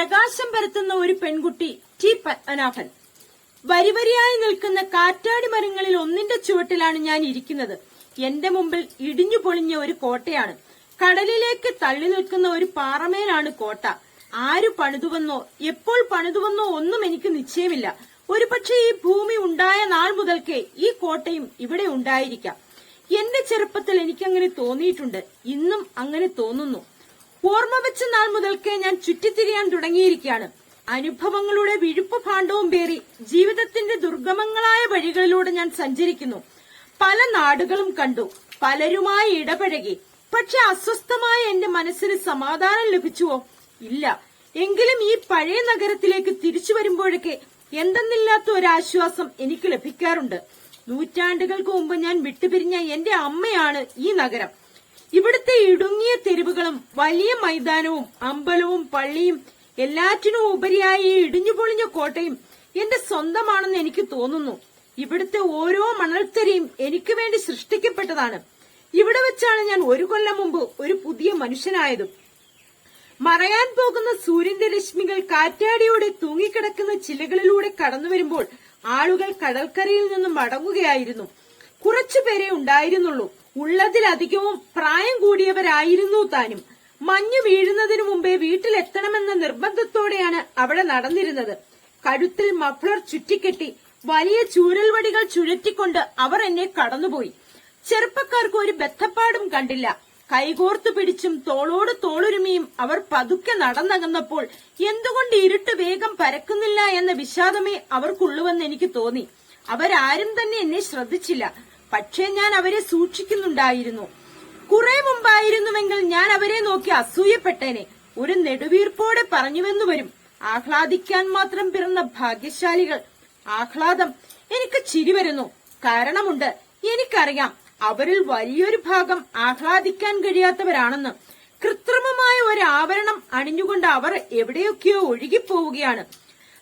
പ്രകാശം പരത്തുന്ന ഒരു പെൺകുട്ടി ടി പത്മനാഭൻ. വരിവരിയായി നിൽക്കുന്ന കാറ്റാടി മരങ്ങളിൽ ഒന്നിന്റെ ചുവട്ടിലാണ് ഞാൻ ഇരിക്കുന്നത്. എന്റെ മുമ്പിൽ ഇടിഞ്ഞു പൊളിഞ്ഞ ഒരു കോട്ടയാണ്. കടലിലേക്ക് തള്ളി നിൽക്കുന്ന ഒരു പാറമേലാണ് കോട്ട. ആര് പണിതുവെന്നോ എപ്പോൾ പണിതുവെന്നോ ഒന്നും എനിക്ക് നിശ്ചയമില്ല. ഒരുപക്ഷെ ഈ ഭൂമി ഉണ്ടായ നാൾ മുതൽക്കേ ഈ കോട്ടയും ഇവിടെ ഉണ്ടായിരിക്കാം. എന്റെ ചെറുപ്പത്തിൽ എനിക്കങ്ങനെ തോന്നിയിട്ടുണ്ട്. ഇന്നും അങ്ങനെ തോന്നുന്നു. ഓർമ്മ വെച്ച നാൾ മുതൽക്കേ ഞാൻ ചുറ്റിത്തിരിയാൻ തുടങ്ങിയിരിക്കുകയാണ്. അനുഭവങ്ങളുടെ വിഴുപ്പ് ഭാണ്ഡവും പേറി ജീവിതത്തിന്റെ ദുർഗമങ്ങളായ വഴികളിലൂടെ ഞാൻ സഞ്ചരിക്കുന്നു. പല നാടുകളും കണ്ടു പലരുമായി ഇടപഴകി. പക്ഷെ അസ്വസ്ഥമായ എന്റെ മനസ്സിന് സമാധാനം ലഭിച്ചുവോ? ഇല്ല. എങ്കിലും ഈ പഴയ നഗരത്തിലേക്ക് തിരിച്ചു വരുമ്പോഴൊക്കെ എന്തെന്നില്ലാത്ത ഒരാശ്വാസം എനിക്ക് ലഭിക്കാറുണ്ട്. നൂറ്റാണ്ടുകൾക്ക് മുമ്പ് ഞാൻ വിട്ടുപിരിഞ്ഞ എന്റെ അമ്മയാണ് ഈ നഗരം. ഇവിടുത്തെ ഇടുങ്ങിയ തെരുവുകളും വലിയ മൈതാനവും അമ്പലവും പള്ളിയും എല്ലാറ്റിനും ഉപരിയായി ഇടിഞ്ഞു ഇടിഞ്ഞുപൊളിഞ്ഞ കോട്ടയും എന്റെ സ്വന്തമാണെന്ന് എനിക്ക് തോന്നുന്നു. ഇവിടുത്തെ ഓരോ മണൽത്തരയും എനിക്ക് വേണ്ടി സൃഷ്ടിക്കപ്പെട്ടതാണ്. ഇവിടെ വെച്ചാണ് ഞാൻ ഒരു കൊല്ലം മുമ്പ് ഒരു പുതിയ മനുഷ്യനായത്. മറയാൻ പോകുന്ന സൂര്യന്റെ രശ്മികൾ കാറ്റാടിയോടെ തൂങ്ങിക്കിടക്കുന്ന ചിലകളിലൂടെ കടന്നു വരുമ്പോൾ ആളുകൾ കടൽക്കരയിൽ നിന്നും മടങ്ങുകയായിരുന്നു. കുറച്ചുപേരെ ഉണ്ടായിരുന്നുള്ളൂ. ഉള്ളതിലധികവും പ്രായം കൂടിയവരായിരുന്നു താനും. മഞ്ഞു വീഴുന്നതിനു മുമ്പേ വീട്ടിലെത്തണമെന്ന നിർബന്ധത്തോടെയാണ് അവിടെ നടന്നിരുന്നത്. കഴുത്തിൽ മഫ്ലർ ചുറ്റിക്കെട്ടി വലിയ ചൂരൽവടികൾ ചുഴറ്റിക്കൊണ്ട് അവർ എന്നെ കടന്നുപോയി. ചെറുപ്പക്കാർക്ക് ഒരു ബദ്ധപ്പാടും കണ്ടില്ല. കൈകോർത്തു പിടിച്ചും തോളോട് തോളുരുമിയും അവർ പതുക്കെ നടന്നകന്നപ്പോൾ എന്തുകൊണ്ട് ഇരുട്ട് വേഗം പരക്കുന്നില്ല എന്ന വിഷാദമേ അവർക്കുള്ളുവെന്ന് എനിക്ക് തോന്നി. അവരാരും തന്നെ എന്നെ ശ്രദ്ധിച്ചില്ല. പക്ഷേ ഞാൻ അവരെ സൂക്ഷിക്കുന്നുണ്ടായിരുന്നു. കുറെ മുമ്പായിരുന്നുവെങ്കിൽ ഞാൻ അവരെ നോക്കി അസൂയപ്പെട്ടേനെ. ഒരു നെടുവീർപ്പോടെ പറഞ്ഞുവെന്നു വരും. ആഹ്ലാദിക്കാൻ മാത്രം പിറന്ന ഭാഗ്യശാലികൾ. ആഹ്ലാദം എനിക്ക് ചിരി വരുന്നു. കാരണമുണ്ട്. എനിക്കറിയാം. അവരിൽ വലിയൊരു ഭാഗം ആഹ്ലാദിക്കാൻ കഴിയാത്തവരാണെന്ന്. കൃത്രിമമായ ഒരു ആവരണം അണിഞ്ഞുകൊണ്ട് അവർ എവിടെയൊക്കെയോ ഒഴുകിപ്പോവുകയാണ്.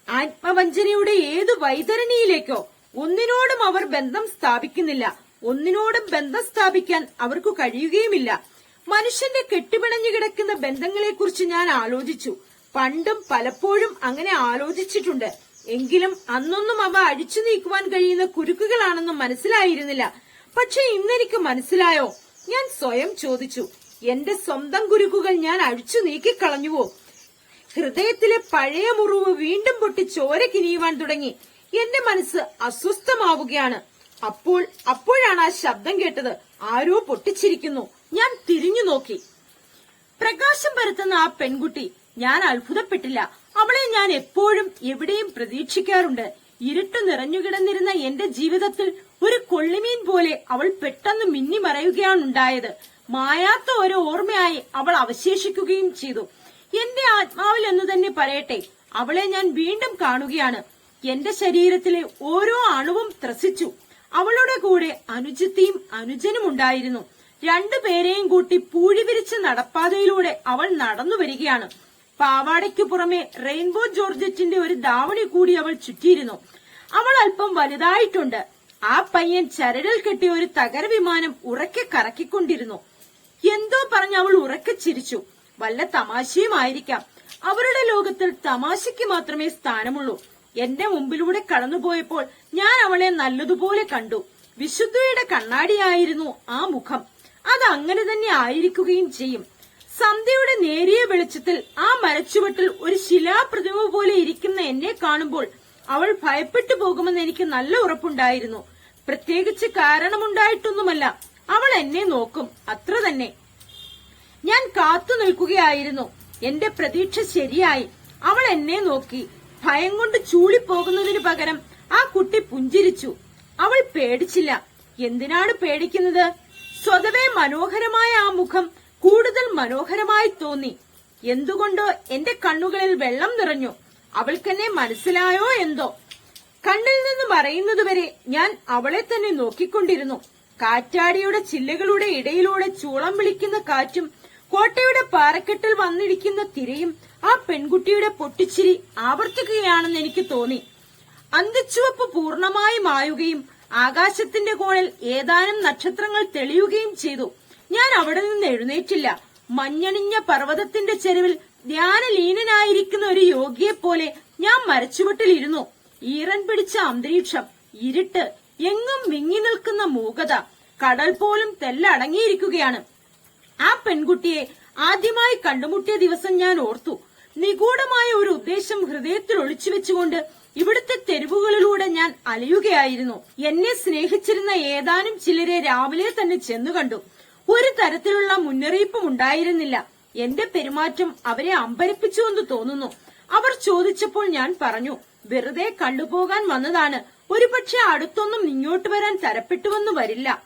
ആത്മവഞ്ചനയുടെ ഏതു വൈതരണിയിലേക്കോ? ഒന്നിനോടും അവർ ബന്ധം സ്ഥാപിക്കുന്നില്ല. ഒന്നിനോടും ബന്ധം സ്ഥാപിക്കാൻ അവർക്ക് കഴിയുകയുമില്ല. മനുഷ്യന്റെ കെട്ടിപിണഞ്ഞു കിടക്കുന്ന ബന്ധങ്ങളെക്കുറിച്ച് ഞാൻ ആലോചിച്ചു. പണ്ടും പലപ്പോഴും അങ്ങനെ ആലോചിച്ചിട്ടുണ്ട്. എങ്കിലും അന്നൊന്നും അവ അഴിച്ചു നീക്കുവാൻ കഴിയുന്ന കുരുക്കുകളാണെന്നും മനസ്സിലായിരുന്നില്ല. പക്ഷെ ഇന്നെനിക്ക് മനസ്സിലായോ? ഞാൻ സ്വയം ചോദിച്ചു. എന്റെ സ്വന്തം കുരുക്കുകൾ ഞാൻ അഴിച്ചു നീക്കിക്കളഞ്ഞുവോ? ഹൃദയത്തിലെ പഴയ മുറിവ് വീണ്ടും പൊട്ടി ചോര കിനിയുവാൻ തുടങ്ങി. എന്റെ മനസ്സ് അസ്വസ്ഥമാവുകയാണ്. അപ്പോൾ അപ്പോഴാണ് ആ ശബ്ദം കേട്ടത്. ആരോ പൊട്ടിച്ചിരിക്കുന്നു. ഞാൻ തിരിഞ്ഞു നോക്കി. പ്രകാശം പരത്തുന്ന ആ പെൺകുട്ടി ഞാൻ അത്ഭുതപ്പെട്ടില്ല. അവളെ ഞാൻ എപ്പോഴും എവിടെയും പ്രതീക്ഷിക്കാറുണ്ട്. ഇരുട്ട് നിറഞ്ഞുകിടന്നിരുന്ന എന്റെ ജീവിതത്തിൽ ഒരു കൊള്ളിമീൻ പോലെ അവൾ പെട്ടെന്ന് മിന്നി മറയുകയാണുണ്ടായത് മായാത്ത ഒരു ഓർമ്മയായി അവൾ അവശേഷിക്കുകയും ചെയ്തു. എന്റെ ആത്മാവിൽ എന്ന് തന്നെ പറയട്ടെ അവളെ ഞാൻ വീണ്ടും കാണുകയാണ്. എന്റെ ശരീരത്തിലെ ഓരോ അണുവും ത്രസിച്ചു. അവളുടെ കൂടെ അനുജത്തിയും അനുജനും ഉണ്ടായിരുന്നു. രണ്ടു രണ്ടുപേരെയും കൂട്ടി പൂഴി വിരിച്ച നടപ്പാതയിലൂടെ അവൾ നടന്നു വരികയാണ്. പാവാടയ്ക്കു പുറമെ റെയിൻബോ ജോർജറ്റിന്റെ ഒരു ദാവണി കൂടി അവൾ ചുറ്റിയിരുന്നു. അവൾ അല്പം വലുതായിട്ടുണ്ട്. ആ പയ്യൻ ചരടിൽ കെട്ടിയ ഒരു തകര വിമാനം ഉറക്കെ കറക്കിക്കൊണ്ടിരുന്നു. എന്തോ പറഞ്ഞ് അവൾ ഉറക്കെ ചിരിച്ചു. വല്ല തമാശയുമായിരിക്കാം അവരുടെ ലോകത്തിൽ തമാശയ്ക്ക് മാത്രമേ സ്ഥാനമുള്ളൂ. എന്റെ മുമ്പിലൂടെ കടന്നുപോയപ്പോൾ ഞാൻ അവളെ നല്ലതുപോലെ കണ്ടു. വിശുദ്ധയുടെ കണ്ണാടിയായിരുന്നു ആ മുഖം. അത് അങ്ങനെ തന്നെ ആയിരിക്കുകയും ചെയ്യും. സന്ധ്യയുടെ നേരിയ വെളിച്ചത്തിൽ ആ മരച്ചുവട്ടിൽ ഒരു ശിലാപ്രതിമ പോലെ ഇരിക്കുന്ന എന്നെ കാണുമ്പോൾ അവൾ ഭയപ്പെട്ടു പോകുമെന്ന് എനിക്ക് നല്ല ഉറപ്പുണ്ടായിരുന്നു. പ്രത്യേകിച്ച് കാരണമുണ്ടായിട്ടൊന്നുമല്ല അവൾ എന്നെ നോക്കും. അത്ര തന്നെ. ഞാൻ കാത്തു നിൽക്കുകയായിരുന്നു. എന്റെ പ്രതീക്ഷ ശരിയായി. അവൾ എന്നെ നോക്കി. ഭയം കൊണ്ട് ചൂളിപ്പോകുന്നതിനു പകരം ആ കുട്ടി പുഞ്ചിരിച്ചു. അവൾ പേടിച്ചില്ല. എന്തിനാണ് പേടിക്കുന്നത്? സ്വതവേ മനോഹരമായ ആ മുഖം കൂടുതൽ മനോഹരമായി തോന്നി. എന്തുകൊണ്ടോ എന്റെ കണ്ണുകളിൽ വെള്ളം നിറഞ്ഞു. അവൾക്കെന്നെ മനസ്സിലായോ എന്തോ? കണ്ണിൽ നിന്ന് മറയുന്നതുവരെ ഞാൻ അവളെ തന്നെ നോക്കിക്കൊണ്ടിരുന്നു. കാറ്റാടിയുടെ ചില്ലകളുടെ ഇടയിലൂടെ ചൂളം വിളിക്കുന്ന കാറ്റും കോട്ടയുടെ പാറക്കെട്ടിൽ വന്നിരിക്കുന്ന തിരയും ആ പെൺകുട്ടിയുടെ പൊട്ടിച്ചിരി ആവർത്തിക്കുകയാണെന്ന് എനിക്ക് തോന്നി. അന്തിച്ചുവപ്പ് പൂർണമായി മായുകയും ആകാശത്തിന്റെ കോണിൽ ഏതാനും നക്ഷത്രങ്ങൾ തെളിയുകയും ചെയ്തു. ഞാൻ അവിടെ നിന്ന് എഴുന്നേറ്റില്ല. മഞ്ഞണിഞ്ഞ പർവതത്തിന്റെ ചെരുവിൽ ധ്യാനലീനനായിരിക്കുന്ന ഒരു യോഗിയെ പോലെ ഞാൻ മരച്ചുവട്ടിലിരുന്നു. ഈറൻ പിടിച്ച അന്തരീക്ഷം ഇരുട്ട് എങ്ങും വിങ്ങി നിൽക്കുന്ന മൂകത കടൽ പോലും തെല്ലടങ്ങിയിരിക്കുകയാണ്. ആ പെൺകുട്ടിയെ ആദ്യമായി കണ്ടുമുട്ടിയ ദിവസം ഞാൻ ഓർത്തു. നിഗൂഢമായ ഒരു ഉദ്ദേശം ഹൃദയത്തിൽ ഒളിച്ചു വെച്ചുകൊണ്ട് ഇവിടുത്തെ തെരുവുകളിലൂടെ ഞാൻ അലയുകയായിരുന്നു. എന്നെ സ്നേഹിച്ചിരുന്ന ഏതാനും ചിലരെ രാവിലെ തന്നെ ചെന്നു കണ്ടു. ഒരു തരത്തിലുള്ള മുന്നറിയിപ്പും ഉണ്ടായിരുന്നില്ല. എന്റെ പെരുമാറ്റം അവരെ അമ്പരപ്പിച്ചു എന്ന് തോന്നുന്നു. അവർ ചോദിച്ചപ്പോൾ ഞാൻ പറഞ്ഞു വെറുതെ കണ്ടുപോകാൻ വന്നതാണ്. ഒരുപക്ഷെ അടുത്തൊന്നും ഇങ്ങോട്ട് വരാൻ തരപ്പെട്ടുവെന്ന് വരില്ല.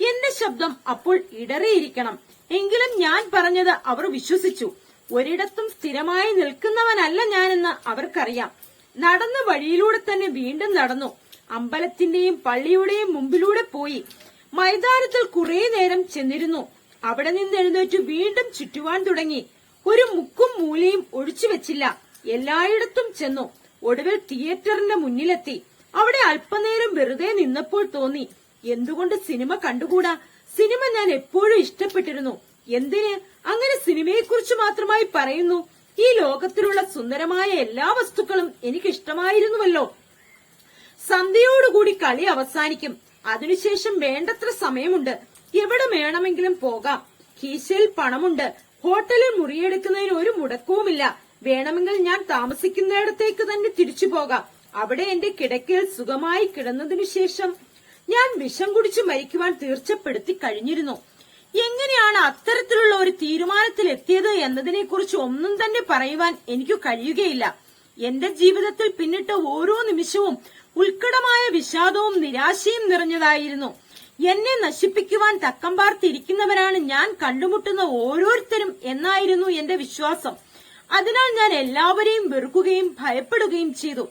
എന്റെ ശബ്ദം അപ്പോൾ ഇടറിയിരിക്കണം. എങ്കിലും ഞാൻ പറഞ്ഞത് അവർ വിശ്വസിച്ചു. ഒരിടത്തും സ്ഥിരമായി നിൽക്കുന്നവനല്ല ഞാനെന്ന് അവർക്കറിയാം. നടന്ന വഴിയിലൂടെ തന്നെ വീണ്ടും നടന്നു. അമ്പലത്തിന്റെയും പള്ളിയുടെയും മുമ്പിലൂടെ പോയി. മൈതാനത്തിൽ കുറെ നേരം ചെന്നിരുന്നു. അവിടെ നിന്ന് എഴുന്നേറ്റ് വീണ്ടും ചുറ്റുവാൻ തുടങ്ങി. ഒരു മുക്കും മൂലയും ഒഴിച്ചു വെച്ചില്ല. എല്ലായിടത്തും ചെന്നു. ഒടുവിൽ തിയേറ്ററിന്റെ മുന്നിലെത്തി. അവിടെ അല്പനേരം വെറുതെ നിന്നപ്പോൾ തോന്നി. എന്തുകൊണ്ട് സിനിമ കണ്ടുകൂടാ? സിനിമ ഞാൻ എപ്പോഴും ഇഷ്ടപ്പെട്ടിരുന്നു. എന്തിന്? അങ്ങനെ സിനിമയെ കുറിച്ച് മാത്രമായി പറയുന്നു. ഈ ലോകത്തിലുള്ള സുന്ദരമായ എല്ലാ വസ്തുക്കളും എനിക്ക് ഇഷ്ടമായിരുന്നുവല്ലോ സന്ധ്യയോടുകൂടി കളി അവസാനിക്കും. അതിനുശേഷം വേണ്ടത്ര സമയമുണ്ട്. എവിടെ വേണമെങ്കിലും പോകാം. കീശയിൽ പണമുണ്ട്. ഹോട്ടലിൽ മുറിയെടുക്കുന്നതിന് ഒരു മുടക്കവുമില്ല. വേണമെങ്കിൽ ഞാൻ താമസിക്കുന്നിടത്തേക്ക് തന്നെ തിരിച്ചു പോകാം. അവിടെ എന്റെ കിടക്കയിൽ സുഖമായി കിടന്നതിനു ശേഷം ഞാൻ വിഷം കുടിച്ച് മരിക്കുവാൻ തീർച്ചപ്പെടുത്തി കഴിഞ്ഞിരുന്നു. എങ്ങനെയാണ് അത്തരത്തിലുള്ള ഒരു തീരുമാനത്തിൽ എത്തിയത് എന്നതിനെക്കുറിച്ച് ഒന്നും തന്നെ പറയുവാൻ എനിക്ക് കഴിയുകയില്ല. എന്റെ ജീവിതത്തിൽ പിന്നിട്ട ഓരോ നിമിഷവും ഉത്കടമായ വിഷാദവും നിരാശയും നിറഞ്ഞതായിരുന്നു. എന്നെ നശിപ്പിക്കുവാൻ തക്കം പാർത്തിരിക്കുന്നവരാണ് ഞാൻ കണ്ടുമുട്ടുന്ന ഓരോരുത്തരും എന്നായിരുന്നു എന്റെ വിശ്വാസം. അതിനാൽ ഞാൻ എല്ലാവരെയും വെറുക്കുകയും ഭയപ്പെടുകയും ചെയ്തു.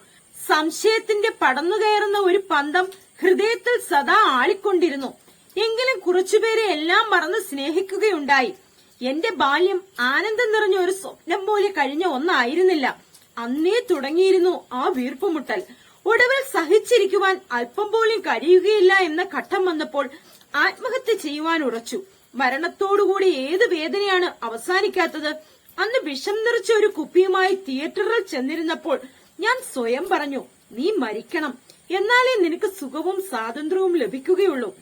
സംശയത്തിന്റെ പടന്നുകയറുന്ന ഒരു പന്തം ഹൃദയത്തിൽ സദാ ആളിക്കൊണ്ടിരുന്നു. എങ്കിലും കുറച്ചുപേരെ എല്ലാം മറന്ന് സ്നേഹിക്കുകയുണ്ടായി. എന്റെ ബാല്യം ആനന്ദം നിറഞ്ഞ ഒരു സ്വപ്നം പോലെ കഴിഞ്ഞ ഒന്നായിരുന്നില്ല. അന്നേ തുടങ്ങിയിരുന്നു ആ വീർപ്പുമുട്ടൽ. ഒടുവിൽ സഹിച്ചിരിക്കുവാൻ അല്പം പോലും കഴിയുകയില്ല എന്ന ഘട്ടം വന്നപ്പോൾ ആത്മഹത്യ ചെയ്യുവാൻ ഉറച്ചു. മരണത്തോടുകൂടി ഏത് വേദനയാണ് അവസാനിക്കാത്തത്? അന്ന് വിഷം നിറച്ച ഒരു കുപ്പിയുമായി തിയേറ്ററിൽ ചെന്നിരുന്നപ്പോൾ ഞാൻ സ്വയം പറഞ്ഞു നീ മരിക്കണം. എന്നാലേ നിനക്ക് സുഖവും സ്വാതന്ത്ര്യവും ലഭിക്കുകയുള്ളൂ.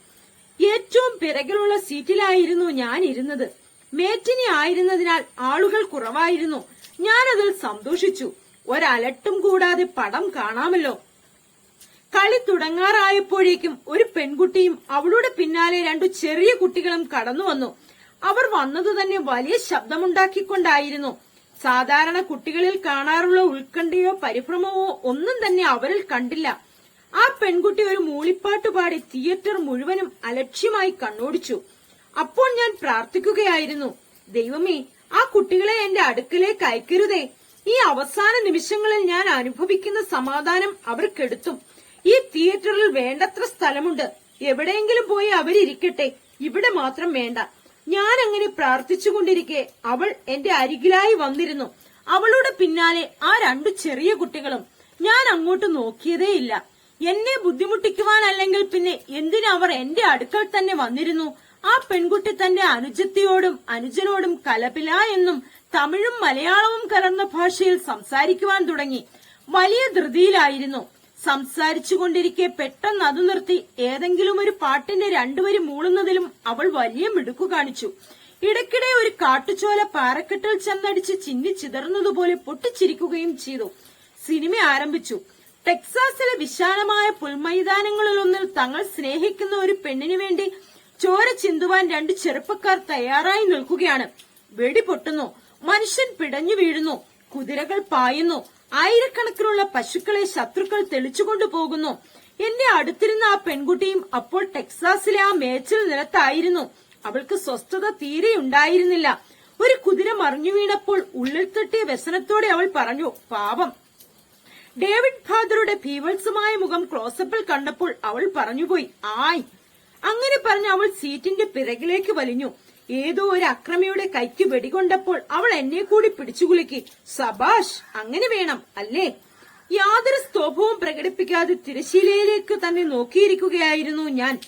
ഏറ്റവും പിറകിലുള്ള സീറ്റിലായിരുന്നു ഞാൻ ഇരുന്നത്. മേറ്റിനി ആയിരുന്നതിനാൽ ആളുകൾ കുറവായിരുന്നു. ഞാനതിൽ സന്തോഷിച്ചു. ഒരലട്ടും കൂടാതെ പടം കാണാമല്ലോ. കളി തുടങ്ങാറായപ്പോഴേക്കും ഒരു പെൺകുട്ടിയും അവളുടെ പിന്നാലെ രണ്ടു ചെറിയ കുട്ടികളും കടന്നു വന്നു അവർ വന്നതു തന്നെ വലിയ ശബ്ദമുണ്ടാക്കിക്കൊണ്ടായിരുന്നു. സാധാരണ കുട്ടികളിൽ കാണാറുള്ള ഉത്കണ്ഠയോ പരിഭ്രമമോ ഒന്നും തന്നെ അവരിൽ കണ്ടില്ല. ആ പെൺകുട്ടി ഒരു മൂളിപ്പാട്ട് പാടി തിയേറ്റർ മുഴുവനും അലക്ഷ്യമായി കണ്ണോടിച്ചു. അപ്പോൾ ഞാൻ പ്രാർത്ഥിക്കുകയായിരുന്നു ദൈവമേ ആ കുട്ടികളെ എന്റെ അടുക്കലേക്ക് അയക്കരുതേ. ഈ അവസാന നിമിഷങ്ങളിൽ ഞാൻ അനുഭവിക്കുന്ന സമാധാനം അവർക്കെടുത്തും. ഈ തിയേറ്ററിൽ വേണ്ടത്ര സ്ഥലമുണ്ട്. എവിടെയെങ്കിലും പോയി അവരിരിക്കട്ടെ. ഇവിടെ മാത്രം വേണ്ട. ഞാൻ അങ്ങനെ പ്രാർത്ഥിച്ചുകൊണ്ടിരിക്കെ അവൾ എന്റെ അരികിലായി വന്നിരുന്നു. അവളുടെ പിന്നാലെ ആ രണ്ടു ചെറിയ കുട്ടികളും ഞാൻ അങ്ങോട്ട് നോക്കിയതേയില്ല. എന്നെ ബുദ്ധിമുട്ടിക്കുവാനല്ലെങ്കിൽ പിന്നെ എന്തിനവർ എന്റെ അടുക്കൽ തന്നെ വന്നിരുന്നു? ആ പെൺകുട്ടി തന്റെ അനുജത്തിയോടും അനുജനോടും കലപില എന്നും തമിഴും മലയാളവും കലർന്ന ഭാഷയിൽ സംസാരിക്കുവാൻ തുടങ്ങി. വലിയ ധൃതിയിലായിരുന്നു. സംസാരിച്ചുകൊണ്ടിരിക്കെ പെട്ടെന്ന് അത് നിർത്തി ഏതെങ്കിലും ഒരു പാട്ടിന്റെ രണ്ടുവരി മൂളുന്നതിലും അവൾ വലിയ മിടുക്കു കാണിച്ചു. ഇടയ്ക്കിടെ ഒരു കാട്ടുചോല പാറക്കെട്ടിൽ ചെന്നടിച്ച് ചിന്നി ചിതറുന്നതുപോലെ പൊട്ടിച്ചിരിക്കുകയും ചെയ്തു. സിനിമ ആരംഭിച്ചു. ടെക്സാസിലെ വിശാലമായ പുൽമൈതാനങ്ങളിലൊന്നിൽ തങ്ങൾ സ്നേഹിക്കുന്ന ഒരു പെണ്ണിനു വേണ്ടി ചോര ചിന്തുവാൻ രണ്ട് ചെറുപ്പക്കാർ തയ്യാറായി നിൽക്കുകയാണ്. വെടി പൊട്ടുന്നു. മനുഷ്യൻ പിടഞ്ഞു വീഴുന്നു. കുതിരകൾ പായുന്നു. ആയിരക്കണക്കിനുള്ള പശുക്കളെ ശത്രുക്കൾ തെളിച്ചുകൊണ്ടു പോകുന്നു. എന്റെ അടുത്തിരുന്ന ആ പെൺകുട്ടിയും അപ്പോൾ ടെക്സാസിലെ ആ മേച്ചിൽ നിലത്തായിരുന്നു. അവൾക്ക് സ്വസ്ഥത തീരെ ഉണ്ടായിരുന്നില്ല. ഒരു കുതിര മറിഞ്ഞു വീണപ്പോൾ ഉള്ളിൽ തട്ടിയ വ്യസനത്തോടെ അവൾ പറഞ്ഞു പാപം ഡേവിഡ് ഫാദറുടെ ഭീവത്സമായ മുഖം ക്ലോസപ്പിൽ കണ്ടപ്പോൾ അവൾ പറഞ്ഞുപോയി ആയ്. അങ്ങനെ പറഞ്ഞ് അവൾ സീറ്റിന്റെ പിറകിലേക്ക് വലിഞ്ഞു. ഏതോ ഒരു അക്രമിയുടെ കൈക്ക് വെടികൊണ്ടപ്പോൾ അവൾ എന്നെ കൂടി പിടിച്ചുകുലുക്കി സബാഷ് അങ്ങനെ വേണം അല്ലേ? യാതൊരു സ്തോഭവും പ്രകടിപ്പിക്കാതെ തിരശീലയിലേക്ക് തന്നെ നോക്കിയിരിക്കുകയായിരുന്നു ഞാൻ.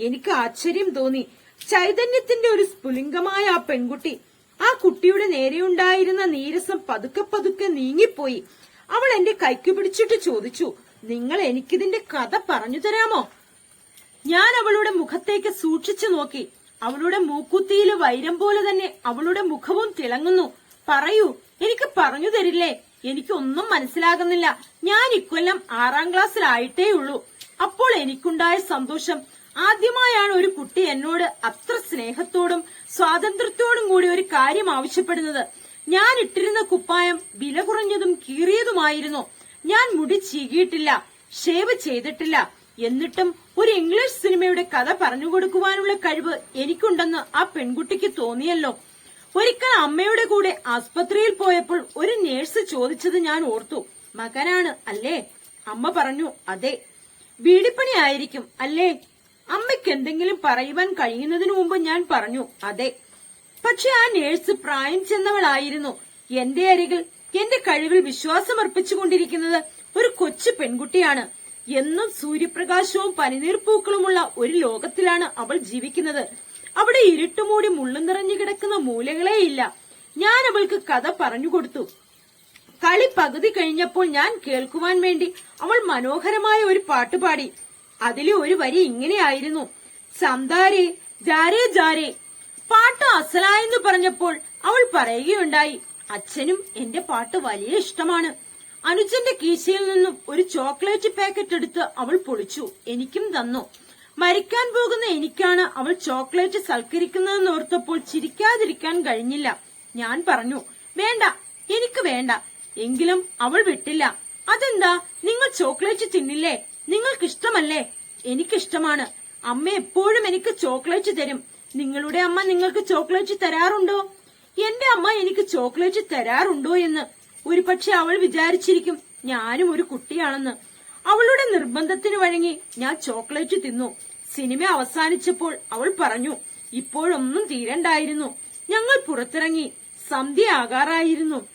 എനിക്ക് ആശ്ചര്യം തോന്നി. ചൈതന്യത്തിന്റെ ഒരു സ്പുലിംഗമായ ആ പെൺകുട്ടി ആ കുട്ടിയുടെ നേരെയുണ്ടായിരുന്ന നീരസം പതുക്കെ പതുക്കെ നീങ്ങിപ്പോയി. അവൾ എന്റെ കൈക്ക് പിടിച്ചിട്ട് ചോദിച്ചു നിങ്ങൾ എനിക്കിതിന്റെ കഥ പറഞ്ഞു തരാമോ? ഞാൻ അവളുടെ മുഖത്തേക്ക് സൂക്ഷിച്ചു നോക്കി. അവളുടെ മൂക്കുത്തിയിൽ വൈരം പോലെ തന്നെ അവളുടെ മുഖവും തിളങ്ങുന്നു. പറയൂ എനിക്ക് പറഞ്ഞു തരില്ലേ? എനിക്കൊന്നും മനസ്സിലാകുന്നില്ല. ഞാൻ ഇക്കൊല്ലം ആറാം ക്ലാസ്സിലായിട്ടേ ഉള്ളൂ അപ്പോൾ എനിക്കുണ്ടായ സന്തോഷം. ആദ്യമായാണ് ഒരു കുട്ടി എന്നോട് അത്ര സ്നേഹത്തോടും സ്വാതന്ത്ര്യത്തോടും കൂടി ഒരു കാര്യം ആവശ്യപ്പെടുന്നത്. ഞാൻ ഇട്ടിരുന്ന കുപ്പായം വില കുറഞ്ഞതും കീറിയതുമായിരുന്നു. ഞാൻ മുടി ചീകിയിട്ടില്ല ഷേവ് ചെയ്തിട്ടില്ല. എന്നിട്ടും ഒരു ഇംഗ്ലീഷ് സിനിമയുടെ കഥ പറഞ്ഞു കൊടുക്കുവാനുള്ള കഴിവ് എനിക്കുണ്ടെന്ന് ആ പെൺകുട്ടിക്ക് തോന്നിയല്ലോ. ഒരിക്കൽ അമ്മയുടെ കൂടെ ആസ്പത്രിയിൽ പോയപ്പോൾ ഒരു നേഴ്സ് ചോദിച്ചത് ഞാൻ ഓർത്തു. മകനാണ് അല്ലേ? അമ്മ പറഞ്ഞു അതെ. വീടിപ്പണി ആയിരിക്കും അല്ലേ? അമ്മയ്ക്ക് എന്തെങ്കിലും പറയുവാൻ കഴിയുന്നതിനു മുമ്പ് ഞാൻ പറഞ്ഞു അതെ. പക്ഷെ ആ നേഴ്സ് പ്രായം ചെന്നവളായിരുന്നു. എന്റെ അരികിൽ എന്റെ കഴിവിൽ വിശ്വാസമർപ്പിച്ചുകൊണ്ടിരിക്കുന്നത് ഒരു കൊച്ചു പെൺകുട്ടിയാണ്. എന്നും സൂര്യപ്രകാശവും പനിനീർ പൂക്കളുമുള്ള ഒരു ലോകത്തിലാണ് അവൾ ജീവിക്കുന്നത്. അവിടെ ഇരുട്ടുമൂടി മുള്ളും നിറഞ്ഞു കിടക്കുന്ന മൂലകളേ ഇല്ല ഞാൻ അവൾക്ക് കഥ പറഞ്ഞുകൊടുത്തു കളി പകുതി കഴിഞ്ഞപ്പോൾ ഞാൻ കേൾക്കുവാൻ വേണ്ടി അവൾ മനോഹരമായ ഒരു പാട്ടുപാടി അതിലെ ഒരു വരി ഇങ്ങനെയായിരുന്നു. സംതാരേ ജാരേ ജാരേ. പാട്ട് അസലായെന്ന് പറഞ്ഞപ്പോൾ അവൾ പറയുകയുണ്ടായി. അച്ഛനും എന്റെ പാട്ട് വലിയ ഇഷ്ടമാണ്. അനുജന്റെ കീശയിൽ നിന്നും ഒരു ചോക്ലേറ്റ് പാക്കറ്റ് എടുത്ത് അവൾ പൊളിച്ചു. എനിക്കും തന്നു. മരിക്കാൻ പോകുന്ന എനിക്കാണ് അവൾ ചോക്ലേറ്റ് സൽക്കരിക്കുന്നതെന്ന് ഓർത്തപ്പോൾ ചിരിക്കാതിരിക്കാൻ കഴിഞ്ഞില്ല. ഞാൻ പറഞ്ഞു വേണ്ട എനിക്ക് വേണ്ട. എങ്കിലും അവൾ വിട്ടില്ല. അതെന്താ? നിങ്ങൾ ചോക്ലേറ്റ് തിന്നില്ലേ? നിങ്ങൾക്കിഷ്ടമല്ലേ? എനിക്കിഷ്ടമാണ്. അമ്മ എപ്പോഴും എനിക്ക് ചോക്ലേറ്റ് തരും. നിങ്ങളുടെ അമ്മ നിങ്ങൾക്ക് ചോക്ലേറ്റ് തരാറുണ്ടോ? എന്റെ അമ്മ എനിക്ക് ചോക്ലേറ്റ് തരാറുണ്ടോ എന്ന് ഒരുപക്ഷെ അവൾ വിചാരിച്ചിരിക്കും ഞാനും ഒരു കുട്ടിയാണെന്ന്. അവളുടെ നിർബന്ധത്തിന് വഴങ്ങി ഞാൻ ചോക്ലേറ്റ് തിന്നു. സിനിമ അവസാനിച്ചപ്പോൾ അവൾ പറഞ്ഞു ഇപ്പോഴൊന്നും തീരണ്ടായിരുന്നു. ഞങ്ങൾ പുറത്തിറങ്ങി സന്ധ്യ ആകാറായിരുന്നു.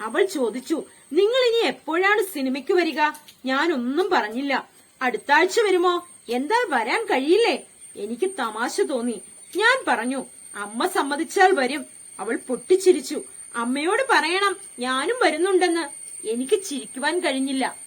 അവൾ ചോദിച്ചു നിങ്ങൾ ഇനി എപ്പോഴാണ് സിനിമയ്ക്ക് വരിക? ഞാനൊന്നും പറഞ്ഞില്ല. അടുത്ത ആഴ്ച വരുമോ? എന്താ വരാൻ കഴിയില്ലേ? എനിക്ക് തമാശ തോന്നി. ഞാൻ പറഞ്ഞു അമ്മ സമ്മതിച്ചാൽ വരും. അവൾ പൊട്ടിച്ചിരിച്ചു. അമ്മയോട് പറയണം ഞാനും വരുന്നുണ്ടെന്ന്. എനിക്ക് ചിരിക്കുവാൻ കഴിഞ്ഞില്ല.